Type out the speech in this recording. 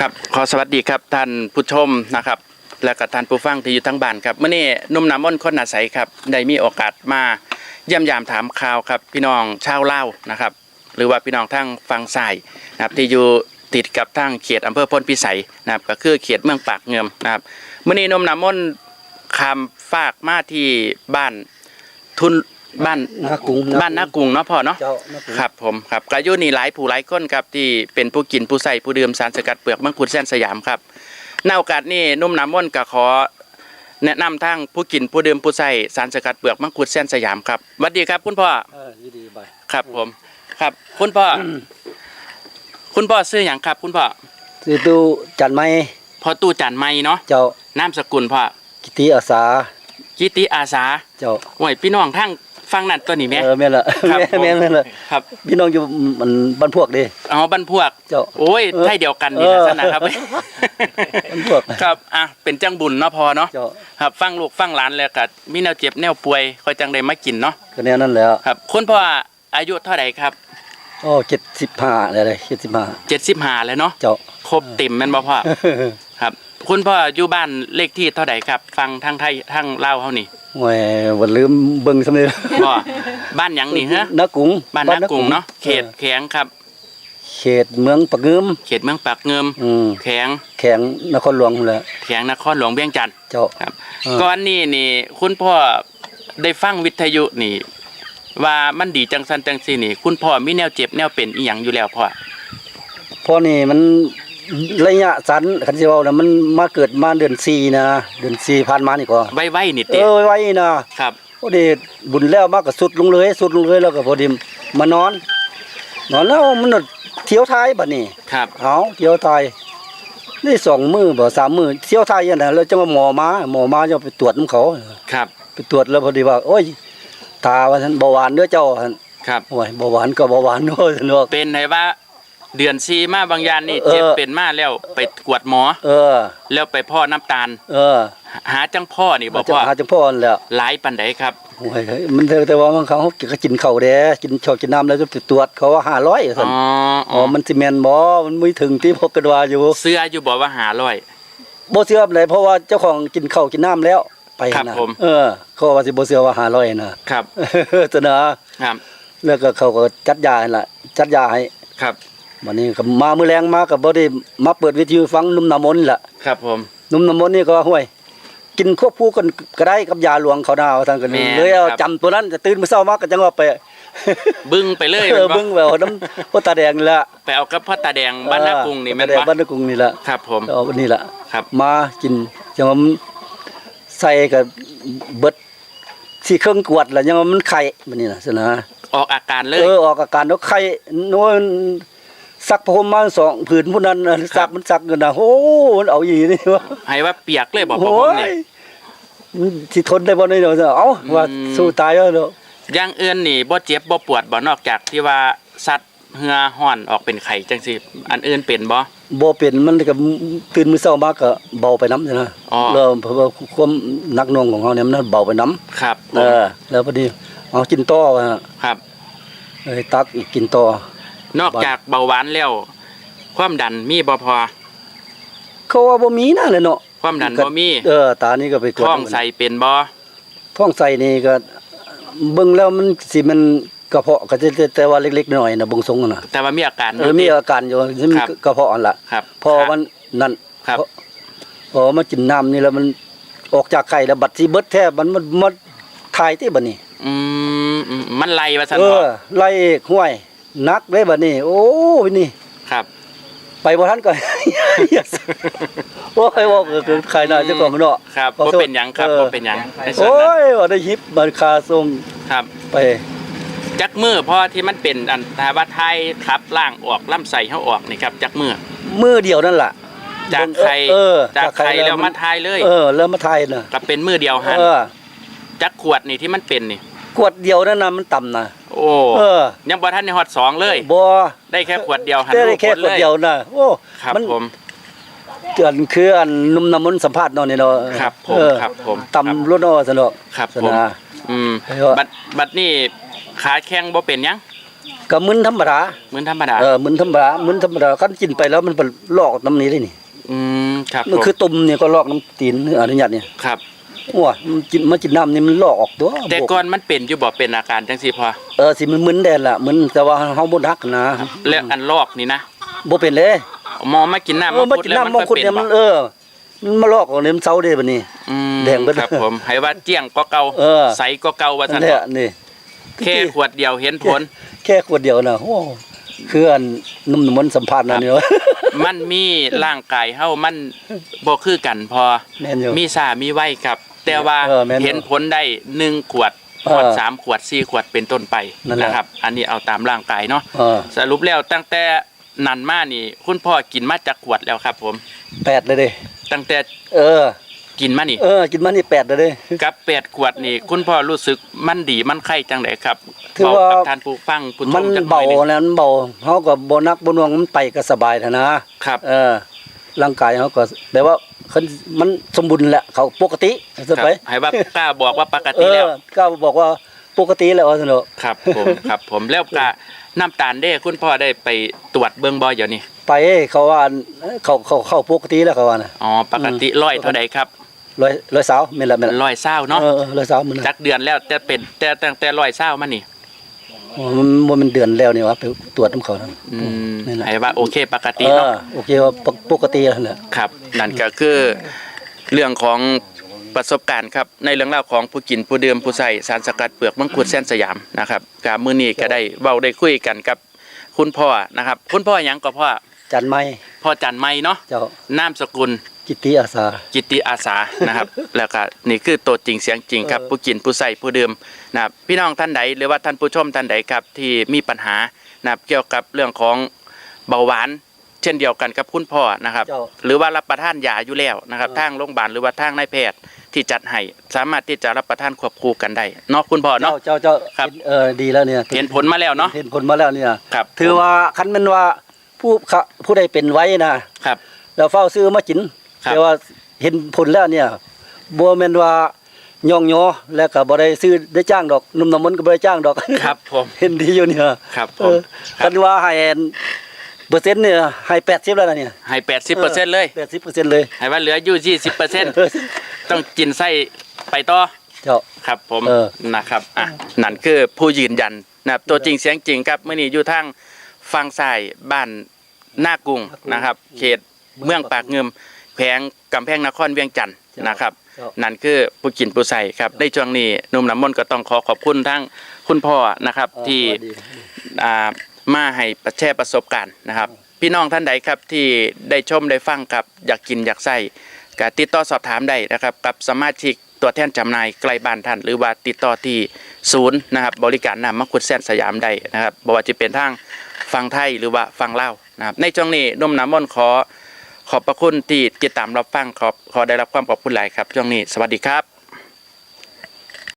ครับขอสวัสดีครับท่านผู้ชมนะครับ และก็ท่านผู้ฟังที่อยู่ทั้งบ้านครับเมื่อนี้นุ่มน้ำมนต์คนหนาใสครับได้มีโอกาสมาเยี่ยมยามถามข่าวครับพี่น้องชาวเล่าวนะครับ หรือว่าพี่น้องทั้งฟังสายนะครับที่อยู่ติดกับทั้งเขตอำเภอพลพิสัยนะครับก็คือเขตเมืองปากเงิมนะครับเมื่อนี้นุ่มน้ำมนต์คำฝากมาที่บ้านทุน บ้านนากรุงบ้านนากรุงเนาะพ่อเนาะเจ้านากุงครับผมครับกายุนี่หลายผู้หลายคนครับที่เป็นผู้กินผู้ใส่ผู้ดื่มสารสกัดเปลือกมังคุดแสนสยามครับในโอกาสนี้นุ่มน้ำม่นต์ก็ขอ แนะนำทั้งผู้กินผู้ดื่มผู้ใส่สารสกัดเปลือกมังคุดแสนสยามครับสวัสดีครับคุณพ่อเออดีๆไปครับผม ครับ คุณพ่ออคุณพ่อซื้ออย่างครับ คุณพ่อสิตูจันไม้พอตู้จันไม่เนาะเจ้านามสกุลพ่อกิติอาสากิติอาสาเจ้าโอ้ยพี่น้องทั้ง ฟังนั่นตัวนี้แม่ เออแม่นละครับแม่ผม แม่นแม่นละครับพี่น้องอยู่มันบ้านพวกเดิอ๋อบันพวกเจ้าโอ้ยเออ ไทยเดียวกันนี่เออลักษณะครับ บ้านพวกครับอะเป็นจังบุญเนาะพอเนาะเจ้าครับ ฟังลูกฟังหลานแล้วก็มีแนวเจ็บแนวป่วยคอยจังได้มากินเนาะก็แนวนั้นแล้วครับคุณพ่ออายุเท่าไหร่ครับโอ้เจ็ดสิบห้าอะไรเลยเจ็ดสิบห้าเจ็ดสิบห้าแล้วเนาะเจ้าครบเต็มแม่นบ่พ่อ ครับคุณพ่ออยู่บ้านเลขที่เท่าไหร่ครับ ฟังทางไทยทางลาวเฮานี่โอ้ยวันลืมเบิ่งสำเร็จบ่บ้านหยังนี่ฮะนากรุงบ้านนากรุงเนาะเขตแข็งครับ เขตเมืองปะงืมเขตเมืองปากเงิมอืมแข็งแข็งนครหลวงนั่นแหละแข็งนครหลวงเวียงจันทน์เจ้าครับเออก่อนนี้นี่ คุณพ่อได้ฟังวิทยุนี่ ว่ามันดีจังสันจังซี่นี่ คุณพ่อมีแนวเจ็บแนวเป็นอีหยังอยู่แล้วพ่อเพราะนี่มัน ระยะสั้นคันสิเว้านะมันมาเกิดมาเดือนสี่นะเดือนสี่ผ่านมานี่ก็ไว้ไว้นี่เอเตะอไว้นะครับ พอดีบุญแล้วมากก็สุดลงเลย สุดลงเลยแล้วก็พอดีมานอน นอนแล้วมันน่ะเที่ยวท้ายบัดนี้ ครับ เอาเที่ยวท้ายนี่สองมือบ่สามมือเที่ยวท้ายอย่างนั้นแล้วจะมาหมอมาหมอมาจะไปตรวจน้ำเขาครับ ไปตรวจแล้วพอดีว่าโอ้ยตาว่าท่านเบาหวานเด้อเจ้าท่านครับ โอ้ยเบาหวานก็เบาหวานเด้อท่านบอกเป็นไงว่า เดือนซีมาบางยานนี่เออเจ็บเป็นมาแล้วไปกวดหมอ เออ แล้วไปพ่อน้ำตาล เออ หาจังพ่อนี่บ่จะพ่อหาจังพ่อนั่นแหล้วหลายปันไดครับโอ้ยมันแต่แต่ว่าบางครั้งเขาก็กินข้าวแด้กินข้าวกินน้ำแล้วก็ไปตรวจเขาว่า500อ๋ซั่นออ๋อมันสิแม่นบ่มันไม่ถึงที่พกกันว่าอยู่เสื้ออยู่บอกว่าหาร้อยบ่เชื่อเลยเพราะว่าเจ้าของกินข้าวกินน้ำแล้วไปครับนะผมเออเขาว่าสิบ่เชื่อว่า500นะครับตะนะครับแล้วก็เขาก็จัดยาให้ล่ะจัดยาให้ครับ วันนี้ก็มามื้อแรงมาก็บ่ได้มาเปิดวิทยุฟังนุ่มน้ำมนต์ล่ะครับผมนุ่มน้ำมนต์นี่ก็ห้วย กินควบคู่กันก็ได้กับยาหลวงเขาดาวท่านก็เลยเลยเอาจำตัวนั้นจะตื่นมื้อเช้ามาก็จังว่าไปบึ้งไปเลยเออแม่นบ่เบิ่งแววน้ำพ่อตาแดงนี่ล่ะไปเอากับพ่อตาแดงบ้านนากรุงนี่แม่นพ่อตาแดงบ่บ้านนากรุงนี่ล่ะครับผมเอาวันนี้ล่ะครับ มากินจังว่ามันใส่กับเบิดที่เครื่องกวดแล้วยังว่ามันไข่บัดนี้น่ะสนะออกอาการเลเอยอออกอาการว่าไข่น้อย ซักผ้าห่มมาสองผืนผู้นั้นน่ะซักมันซักกันนะโอ้มันเอาอย่างนี้วะให้ว่าเปียกเลยบอกพ่อโอ้ผมยนี่มันสิทนได้บ่ได้เนาะเอ้าว่าอืมสู้ตายแล้วเนาะอย่างอื่นนี่บ่เจ็บบ่ปวดบ่นอกจากที่ว่าสัตว์เหือห่อนออกเป็นไข่จังซี่อันอื่นเป็นบ่บ่เป็นมันก็ตื่นมื้อเช้ามาก็เบาไปน้ำนะอ๋อแล้วเพราะว่าความหนักหน่วงของเฮาเนี่ยมันเบาไปน้ำครับผเอมอแล้วพอดีเอากินต่อว่าครับเอ้ยตักอีกกินต่อ นอกจากเบาหวานแล้ว ความดันมีบ่พอ เขาว่าบ่มีนะเลยเนาะความดันบ่มี เออ ตานี่ก็ไปกดท้องใส่เป็นบ่ท้องใส่นี่ก็เบิ่งแล้วมันสิมันกระเพาะก็จะแต่ว่าเล็กๆน้อยๆนะเบิ่งทรงอะนะแต่ว่ามีอาการเออมีอาการอยู่ที่มันครับกระเพาะอันละครับพอมันนั่นครับพอพอมากินน้ำนี่แล้วมันออกจากไข่แล้วบัดสิเบิดแท้มันมันมันถ่ายที่บัดนี้ อืมอืมมันไล่ว่าซั่นเอบ่อไล่ห้วย นักเลยบัดนี้ โอ้ยนี่ ครับ ไปบ่ทันก็โอ้ยว่าก็คือใครน่าเจ้าของเนาะครับขอบ่โทษเป็นหยังครับเออบ่เป็นหยังในส่วนโอ้นั้นยว่าได้ฮิปบัตรคาส่งครับ ไป จักมือเพราะที่มันเป็นอันถ้าว่าไทยขับล่างออกลำไส้เฮาออกนี่ครับ จักมือมือเดียวนั่นล่ะจากไข่เออจากไข่แล้วมาทายเลย เออ แล้วมาไทยน่ะก็เป็นมือเดียวหันเออ จักขวดนี่ที่มันเป็นนี่ ขวดเดียวนั่นน่ะมันต่ำน่ะโอ้เออยังบ่ทันในฮอดสองเลยบ่ได้แค่ขวดเดียวหันได้ลูกแค่ขวดขเลวดยเดียวน่ะโอ้ครับมันผมเตือนคืออันนุ่มน้ำมันต์สัมภาษณ์เนาะนี่เนาะครับผมเออครับผมต่ำรถเนาะซะเนาะครับสผมนะอืมเออบัดบัดนี่ขาแข้งบ่เป็นหยังก็มึนธรรมดาเหมือนธรรมดาเออมึนธรรมดามึนธรรมดาคันกินไปแล้วมันเป็นลอกน้ำนี้เลยนี่อืมครับมันผมคือตุ่มเนี่ยก็ลอกน้ำตีนอนุญาตเนี่ยครับ โอ้ยมันกินมากินน้ำนี่มันลอกออกตัวแต่ก่อนมันเป็นอยู่บ่เป็นอาการจังซี่พอเออสิมันมึนแดนล่ะมึนแต่ว่าเฮาบ่ทักนะแล้วอันลอกนี่นะบ่เป็นเลยหมอมากินน้ำเออมากินน้ำมังคุดเนี่ยมันเออมันมาลอกออกเนี่ยมันเซาเด้บัดนี้อืมแดงเบิดครับผมให้ว่าเจี้ยงก็เก่าเออใสก็เก่าว่านั่ซั่นนแหละนี่แค่ขวดเดียวเห็นผล แค่ขวดเดียวน่ะโอ้คืออันนุ่มนวลสัมผัสนะเนี่ยมันมีร่างกายเฮามันบ่คือกันพอแม่นอยู่มีสามีไว้ครับ แต่ว่าเออแม่นอยู่เห็นผลได้หนึ่งขวดเออขวดสามขวดสี่ขวดเป็นต้นไปนั่นแหละ นะครับ อันนี้เอาตามร่างกายเนาะเออสรุปแล้วตั้งแต่นันมานี่ คุณพ่อกินมาจากขวดแล้วครับ ผม แปดเลยเด้ตั้งแต่เออ กินมานี่ เออ กินมานี่แปดเลยเด้ กับแปดขวดนี่ คุณพ่อรู้สึกมันดีมันไข่จังไดครับถือบอกว่ากับท่านผู้ฟังผู้ชมันมจักหน่เบาอยหนึงแล้วมันเบาเฮาก็บ่นักบ่หน่วงมันไปก็สบายเถอะนะครับ เออ ร่างกายเฮาก็แบบว่าคันมันสมบูรณ์แหละเขาปกติคซะรับไปให้ว่ากล้าบอกว่าปกเอติอแล้วก็บอกว่าปกติแล้วว่าซั่นเนาะครับผมครับผมแล้วก็น้ำตาลเด้คุณพ่อได้ไปตรวจเบื้องบ่เดี๋ยวนี้ไปเขาว่าเขาเขาเข้าปกติแล้วเขาว่าน่ะอ๋อปกติร้อยเท่าใดครับร้อยร้อยสาวแม่นละแม่นละร้อยเศร้าเนาะเออเออร้อยสาวมันจักเดือนแล้วแต่เป็นแต่ตั้งแต่ร้อยเศร้ามานี่ อ๋อมันบ่แมันเดือนแล้วนี่วะไปตรวจน้ำเขานั่นอืมนี่แหละให้ว่าโอเค ปกติเอเนาะอโอเคว่าปกปกติแล้วแหละ ครับ นั่นก็คือเรื่องของประสบการณ์ครับในเรื่องราวของผู้กินผู้ดื่มผู้ใส่สารสกัดเปลือกมังคุดแสนสยามนะครับกามื้อนี้ก็ได้เว้าได้คุยกันกับคุณพ่อนะครับ คุณพ่อหยังก็พ่อจันไม้พ่อจันไม้เนาะเจ้านามสกุล กิตติอาสากิตติอาสานะครับ แล้วก็นี่คือตัวจริงเสียงจริงครับเออผู้กินผู้ใส่ผู้ดื่มนะครับพี่น้องท่านใดหรือว่าท่านผู้ชมท่านใดครับที่มีปัญหานะครับเกี่ยวกับเรื่องของเบาหวาน เช่นเดียวกันกับคุณพ่อนะครับ เจ้า หรือว่ารับประทานยาอยู่แล้วนะครับเออทางโรงพยาบาลหรือว่าทางนายแพทย์ที่จัดให้สามารถที่จะรับประทานควบคู่กันได้เนาะคุณพ่อเจ้าเนาะเจ้าเจ้าครับเออดีแล้วเนี่ยเห็นผลมาแล้วเนาะเห็นผลมาแล้วเนี่ยครับถือว่าคันแมันว่าผู้ขะผู้ใดเป็นไว้นะครับ แล้วเฝ้าซื้อมากิน ครับ แต่ว่าเห็นผลแล้วเนี่ยบ่แม่นว่าย่องยอแล้วก็บ่ได้ซื้อได้จ้างดอกหนุ่มน้ำมนต์ก็บ่ได้จ้างดอก ครับผม เห็นดีอยู่เนี่ยครับผเอมอคันว่าให้อันเปอร์เซ็นต์เนี่ยให้80แล้วนะเนี่ยให้แปดสิบเปอร์เซ็นต์เลย80%เลยให้ว่าเหลืออยู่ยี่สิบเปอร์เซ็นต์ต้องกินไส้ไปต่อ เจ้า ครับผมเออ นะครับอะนั่นคือผู้ยืนยันนะครับตัวจริงเสียงจริงครับเมื่อนี้อยู่ทางฟังสายบ้านหน้ากรุงนะครับ เขตเมืองปากเงิม แขวงกำแพงนครเวียงจันทน์นะครับเจ้านั่นคือผู้กินผู้ใส่ครับในช่วงนี้หนุ่มน้ำมนต์ก็ต้องขอขอบคุณทั้งคุณพ่อนะครับเออที่สวัสดีอ่ามาให้ประแชร์ประสบการณ์นะครับ พี่น้องท่านใดครับที่ได้ชมได้ฟังครับอยากกินอยากใส่ก็ติดต่อสอบถามได้นะครับ กับสมาชิกตัวแทนจำหน่ายใกล้บ้านท่านหรือว่าติดต่อที่ศูนย์นะครับ บริการนำมังคุดแซนสยามได้นะครับบ่ว่าจะเป็นทางฟังไทยหรือว่าฟังเล่าวนะครับในช่วงนี้นุ่มน้ำมนต์ขอ ขอบพระคุณที่ติดตามรับฟังขอขอได้รับความขอบคุณหลายครับช่วงนี้สวัสดีครับ